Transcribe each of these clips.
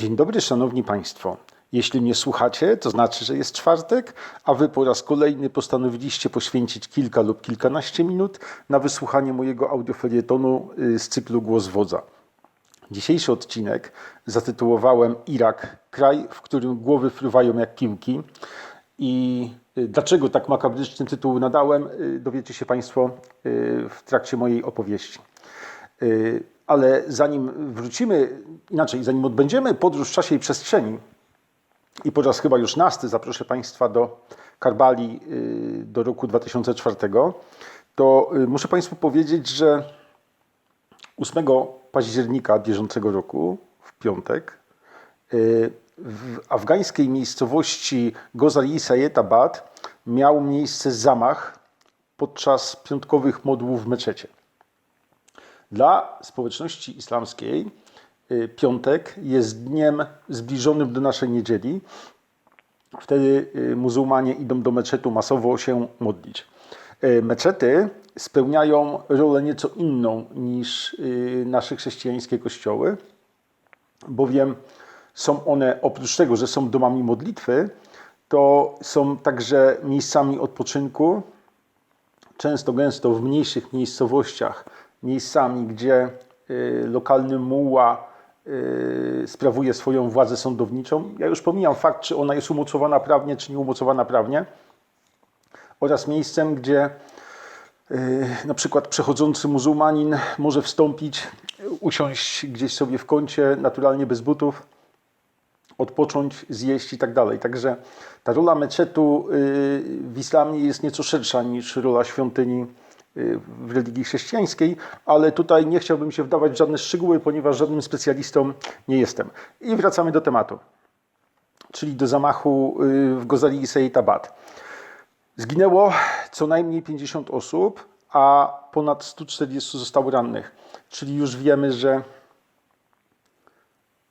Dzień dobry, szanowni państwo. Jeśli mnie słuchacie, to znaczy, że jest czwartek, a wy po raz kolejny postanowiliście poświęcić kilka lub kilkanaście minut na wysłuchanie mojego audiofelietonu y, z cyklu Głos Wodza. Dzisiejszy odcinek zatytułowałem Irak, kraj, w którym głowy fruwają jak piłki. I y, dlaczego tak makabryczny tytuł nadałem, y, dowiecie się Państwo w trakcie mojej opowieści. Ale zanim wrócimy, inaczej, zanim odbędziemy podróż w czasie i przestrzeni, i po raz chyba już nasty zaproszę Państwa do Karbali y, do roku 2004, to y, muszę Państwu powiedzieć, że 8 października bieżącego roku, w piątek, y, w afgańskiej miejscowości Gozali Sayetabad miał miejsce zamach podczas piątkowych modłów w meczecie. Dla społeczności islamskiej y, piątek jest dniem zbliżonym do naszej niedzieli. Wtedy y, muzułmanie idą do meczetu masowo się modlić. Y, Meczety spełniają rolę nieco inną niż nasze chrześcijańskie kościoły, bowiem są one, oprócz tego, że są domami modlitwy, to są także miejscami odpoczynku, często gęsto w mniejszych miejscowościach, miejscami, gdzie y, lokalny muła y, sprawuje swoją władzę sądowniczą. Ja już pomijam fakt, czy ona jest umocowana prawnie, czy nie umocowana prawnie, oraz miejscem, gdzie y, na przykład przechodzący muzułmanin może wstąpić, usiąść gdzieś sobie w kącie, naturalnie bez butów, odpocząć, zjeść i tak dalej. Także ta rola meczetu w islamie jest nieco szersza niż rola świątyni w religii chrześcijańskiej, ale tutaj nie chciałbym się wdawać w żadne szczegóły, ponieważ żadnym specjalistą nie jestem. I wracamy do tematu, czyli do zamachu y, w Gozali Seytabad. Zginęło co najmniej 50 osób, a ponad 140 zostało rannych. Czyli już wiemy, że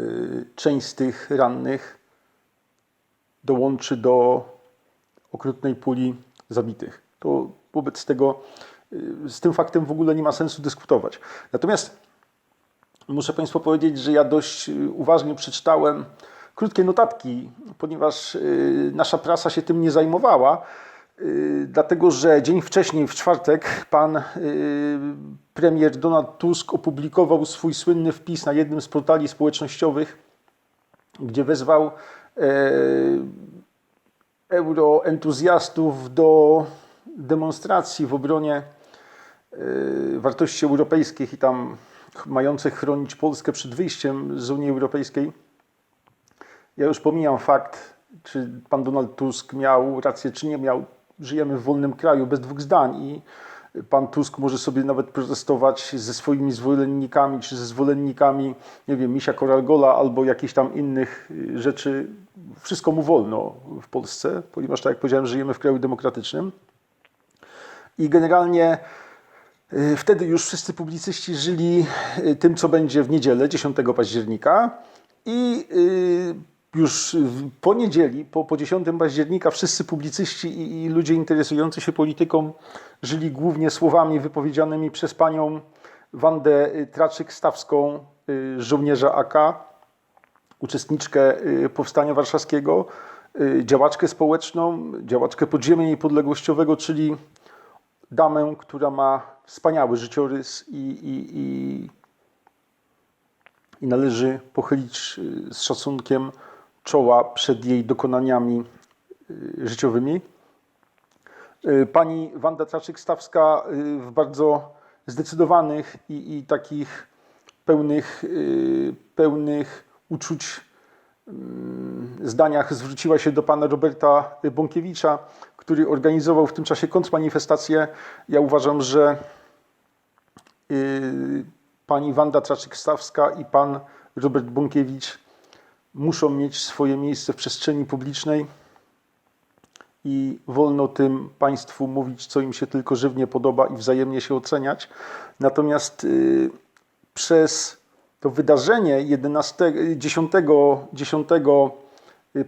y, część z tych rannych dołączy do okrutnej puli zabitych. To wobec tego y, z tym faktem w ogóle nie ma sensu dyskutować. Natomiast muszę Państwu powiedzieć, że ja dość y, uważnie przeczytałem krótkie notatki, ponieważ y, nasza prasa się tym nie zajmowała. y, Dlatego, że dzień wcześniej, w czwartek, pan y, premier Donald Tusk opublikował swój słynny wpis na jednym z portali społecznościowych, gdzie wezwał e, euroentuzjastów do demonstracji w obronie wartości europejskich i tam ch- mających chronić Polskę przed wyjściem z Unii Europejskiej. Ja już pomijam fakt, czy pan Donald Tusk miał rację, czy nie miał. Żyjemy w wolnym kraju, bez dwóch zdań i pan Tusk może sobie nawet protestować ze swoimi zwolennikami, czy ze zwolennikami, nie wiem, Misia Koralgola albo jakichś tam innych y, rzeczy. Wszystko mu wolno w Polsce, ponieważ, tak jak powiedziałem, żyjemy w kraju demokratycznym. I generalnie y, wtedy już wszyscy publicyści żyli y, tym, co będzie w niedzielę, 10 października. I y, już po niedzieli, po, po 10 października, wszyscy publicyści i, i ludzie interesujący się polityką żyli głównie słowami wypowiedzianymi przez panią Wandę y, Traczyk-Stawską, y, żołnierza AK, uczestniczkę y, Powstania Warszawskiego, y, działaczkę społeczną, działaczkę podziemia niepodległościowego, czyli damę, która ma wspaniały życiorys i, i, i, i należy pochylić y, z szacunkiem czoła przed jej dokonaniami y, życiowymi. Y, Pani Wanda Traczyk-Stawska w bardzo zdecydowanych i, i takich pełnych, pełnych uczuć zdaniach zwróciła się do pana Roberta Bąkiewicza, który organizował w tym czasie kontrmanifestację. Ja uważam, że y, pani Wanda Traczyk-Stawska i pan Robert Bąkiewicz muszą mieć swoje miejsce w przestrzeni publicznej i wolno tym państwu mówić, co im się tylko żywnie podoba i wzajemnie się oceniać. Natomiast y, przez to wydarzenie 11, 10, 10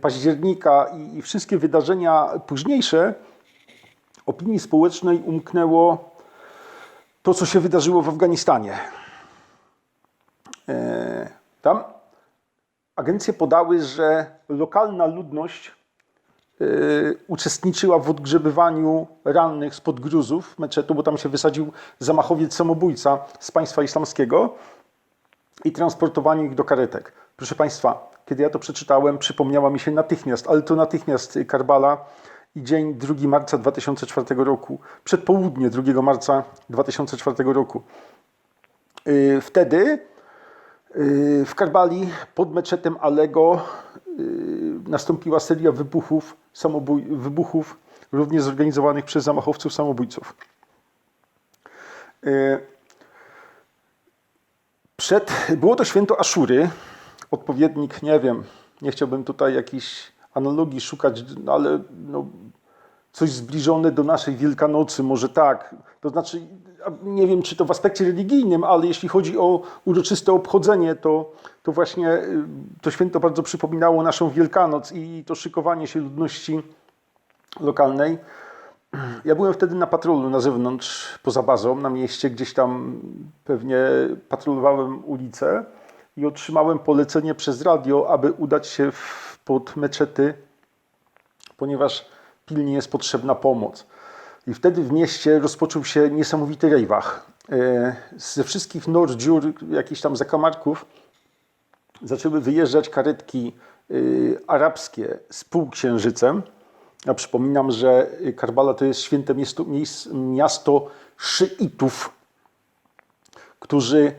października i, i wszystkie wydarzenia późniejsze, opinii społecznej umknęło to, co się wydarzyło w Afganistanie. E, Tam agencje podały, że lokalna ludność y, uczestniczyła w odgrzebywaniu rannych spod gruzów meczetu, bo tam się wysadził zamachowiec samobójca z państwa islamskiego i transportowaniu ich do karetek. Proszę Państwa, kiedy ja to przeczytałem, przypomniała mi się natychmiast, ale to natychmiast y, Karbala i dzień 2 marca 2004 roku, przedpołudnie 2 marca 2004 roku. Y, Wtedy y, w Karbali pod meczetem Alego nastąpiła seria wybuchów, samobój, wybuchów również zorganizowanych przez zamachowców samobójców. Przed, było to święto Aszury, odpowiednik, nie wiem, nie chciałbym tutaj jakichś analogii szukać, no ale no, coś zbliżone do naszej Wielkanocy, może tak. To znaczy, nie wiem, czy to w aspekcie religijnym, ale jeśli chodzi o uroczyste obchodzenie, to, to właśnie y, to święto bardzo przypominało naszą Wielkanoc i to szykowanie się ludności lokalnej. Ja byłem wtedy na patrolu na zewnątrz, poza bazą, na mieście, gdzieś tam pewnie patrolowałem ulicę i otrzymałem polecenie przez radio, aby udać się w, pod meczety, ponieważ pilnie jest potrzebna pomoc. I wtedy w mieście rozpoczął się niesamowity rejwach. E, Ze wszystkich nor, dziur, jakichś tam zakamarków zaczęły wyjeżdżać karetki y, arabskie z półksiężycem. Ja przypominam, że Karbala to jest święte miasto, miasto szyitów, którzy y,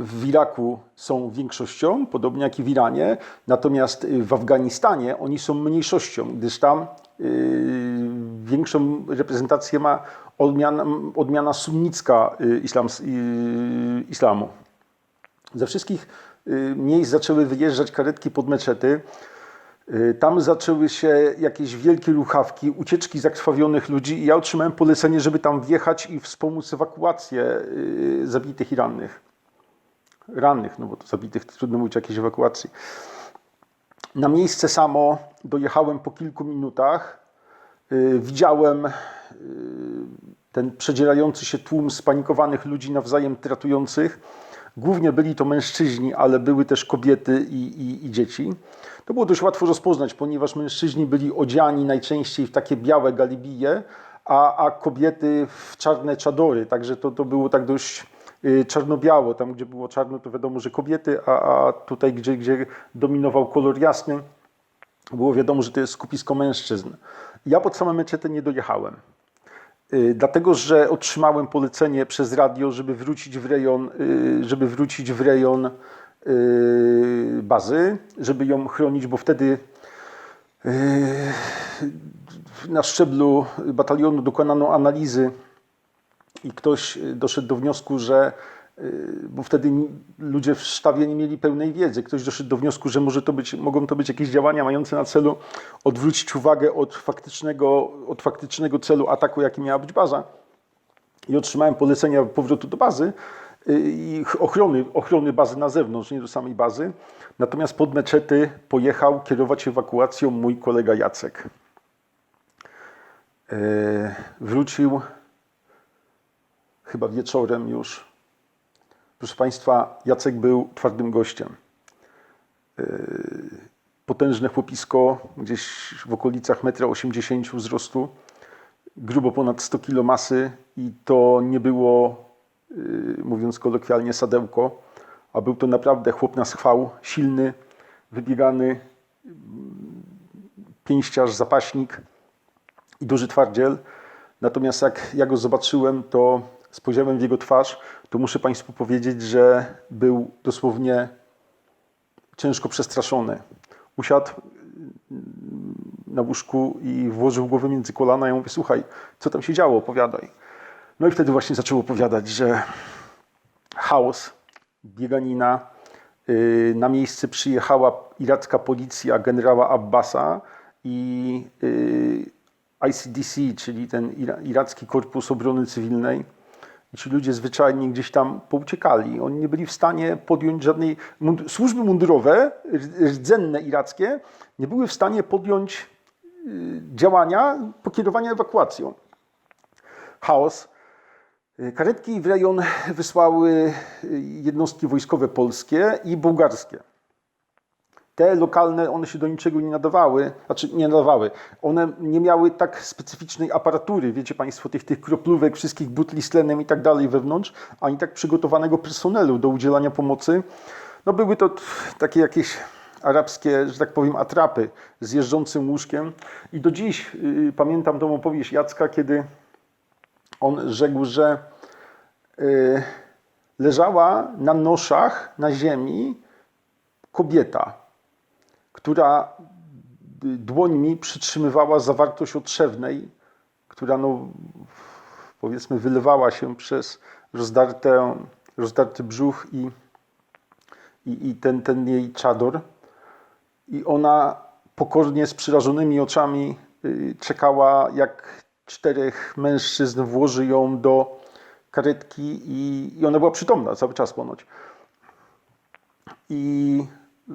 w Iraku są większością, podobnie jak i w Iranie, natomiast y, w Afganistanie oni są mniejszością, gdyż tam y, większą reprezentację ma odmiana, odmiana sunnicka islamu. Ze wszystkich miejsc zaczęły wyjeżdżać karetki pod meczety. Y, Tam zaczęły się jakieś wielkie ruchawki, ucieczki zakrwawionych ludzi i ja otrzymałem polecenie, żeby tam wjechać i wspomóc ewakuację y, zabitych i rannych. Rannych, no bo to zabitych trudno mówić o jakiejś ewakuacji. Na miejsce samo dojechałem po kilku minutach. Y, Widziałem ten przedzierający się tłum spanikowanych ludzi nawzajem tratujących. Głównie byli to mężczyźni, ale były też kobiety i, i, i dzieci. To było dość łatwo rozpoznać, ponieważ mężczyźni byli odziani najczęściej w takie białe galibije, a, a kobiety w czarne czadory. Także to, to było tak dość y, czarno-biało. Tam, gdzie było czarno, to wiadomo, że kobiety, a, a tutaj, gdzie, gdzie dominował kolor jasny, było wiadomo, że to jest skupisko mężczyzn. Ja pod same meczety nie dojechałem. Y, Dlatego, że otrzymałem polecenie przez radio, żeby wrócić w rejon, y, żeby wrócić w rejon y, bazy, żeby ją chronić, bo wtedy na szczeblu batalionu dokonano analizy i ktoś doszedł do wniosku, że bo wtedy ludzie w sztabie nie mieli pełnej wiedzy. Ktoś doszedł do wniosku, że może to być, mogą to być jakieś działania mające na celu odwrócić uwagę od faktycznego, od faktycznego celu ataku, jakim miała być baza. I otrzymałem polecenia powrotu do bazy y, i ch- ochrony, ochrony bazy na zewnątrz, nie do samej bazy. Natomiast pod meczety pojechał kierować ewakuacją mój kolega Jacek. Y, Wrócił chyba wieczorem już. Proszę Państwa, Jacek był twardym gościem. Yy, Potężne chłopisko, gdzieś w okolicach 1,80 m wzrostu, grubo ponad 100 kg masy i to nie było, yy, mówiąc kolokwialnie, sadełko, a był to naprawdę chłop na schwał, silny, wybiegany, mm, pięściarz, zapaśnik i duży twardziel. Natomiast jak ja go zobaczyłem, to spojrzałem w jego twarz, to muszę Państwu powiedzieć, że był dosłownie ciężko przestraszony. Usiadł mm, na łóżku i włożył głowę między kolana. Ja mówię, słuchaj, co tam się działo, opowiadaj. No i wtedy właśnie zaczął opowiadać, że chaos, bieganina. Yy, Na miejsce przyjechała iracka policja generała Abbasa i yy, ICDC, czyli ten ira- iracki Korpus Obrony Cywilnej. Ci ludzie zwyczajnie gdzieś tam pouciekali. Oni nie byli w stanie podjąć żadnej. Służby mundurowe, rdzenne irackie, nie były w stanie podjąć yy, działania pokierowania ewakuacją. Chaos. Y, Karetki w rejon wysłały y, jednostki wojskowe polskie i bułgarskie. Te lokalne, one się do niczego nie nadawały, znaczy nie nadawały. One nie miały tak specyficznej aparatury, wiecie Państwo, tych, tych kroplówek, wszystkich butli z tlenem i tak dalej wewnątrz, ani tak przygotowanego personelu do udzielania pomocy. No były to takie jakieś arabskie, że tak powiem, atrapy z jeżdżącym łóżkiem. I do dziś y, pamiętam tą opowieść Jacka, kiedy on rzekł, że y, leżała na noszach na ziemi kobieta, która y, dłońmi przytrzymywała zawartość otrzewnej, która no, powiedzmy wylewała się przez rozdarte, rozdarty brzuch i, i, i ten, ten jej czador. I ona pokornie z przerażonymi oczami y, czekała, jak czterech mężczyzn włoży ją do karetki i, i ona była przytomna cały czas ponoć. I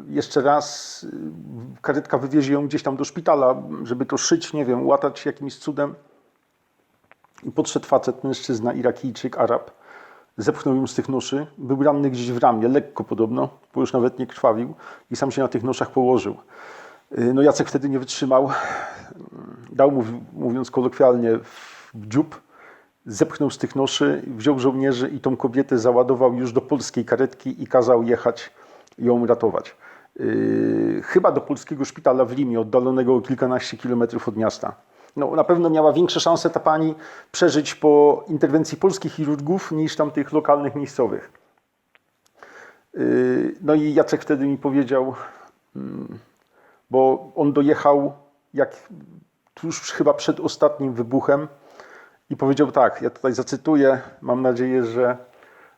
jeszcze raz y, karetka wywiezie ją gdzieś tam do szpitala, żeby to szyć, nie wiem, łatać jakimś cudem. I podszedł facet, mężczyzna, Irakijczyk, Arab. Zepchnął ją z tych noszy. Był ranny gdzieś w ramię, lekko podobno, bo już nawet nie krwawił. I sam się na tych noszach położył. Y, No Jacek wtedy nie wytrzymał. Dał mu, mówiąc kolokwialnie, w dziób. Zepchnął z tych noszy, wziął żołnierzy i tą kobietę załadował już do polskiej karetki i kazał jechać ją ratować. Yy, chyba do polskiego szpitala w Limie, oddalonego o kilkanaście kilometrów od miasta. No, na pewno miała większe szanse ta pani przeżyć po interwencji polskich chirurgów niż tam tych lokalnych, miejscowych. Yy, No i Jacek wtedy mi powiedział, mm, bo on dojechał jak tuż chyba przed ostatnim wybuchem i powiedział tak, ja tutaj zacytuję, mam nadzieję, że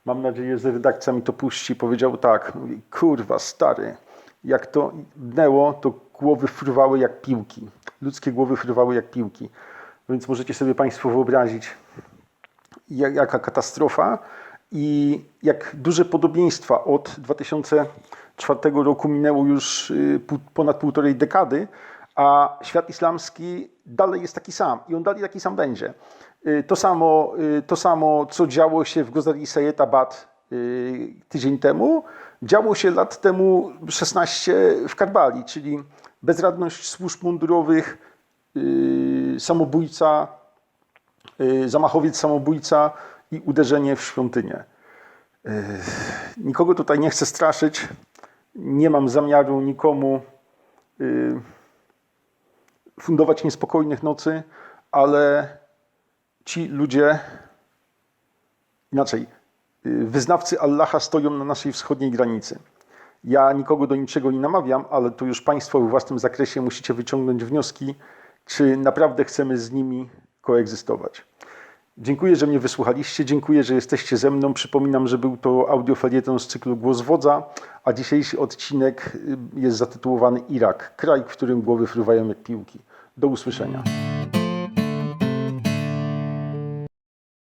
mam nadzieję, że redakcja mi to puści. Powiedział tak, mówi, kurwa stary, jak to dnęło, to głowy fruwały jak piłki. Ludzkie głowy fruwały jak piłki. Więc możecie sobie Państwo wyobrazić, jak- jaka katastrofa i jak duże podobieństwa od 2004 roku minęło już y, ponad półtorej dekady, a świat islamski dalej jest taki sam i on dalej taki sam będzie. Y, To samo, y, to samo co działo się w Gozari Sayed Abad y, tydzień temu, działo się lat temu 16 w Karbali, czyli bezradność służb mundurowych, samobójca, zamachowiec samobójca i uderzenie w świątynię. Nikogo tutaj nie chcę straszyć. Nie mam zamiaru nikomu fundować niespokojnych nocy, ale ci ludzie, inaczej, y, wyznawcy Allaha stoją na naszej wschodniej granicy. Ja nikogo do niczego nie namawiam, ale tu już Państwo w własnym zakresie musicie wyciągnąć wnioski, czy naprawdę chcemy z nimi koegzystować. Dziękuję, że mnie wysłuchaliście. Dziękuję, że jesteście ze mną. Przypominam, że był to audiofelieton z cyklu Głos Wodza, a dzisiejszy odcinek y, jest zatytułowany Irak, kraj, w którym głowy fruwają jak piłki. Do usłyszenia.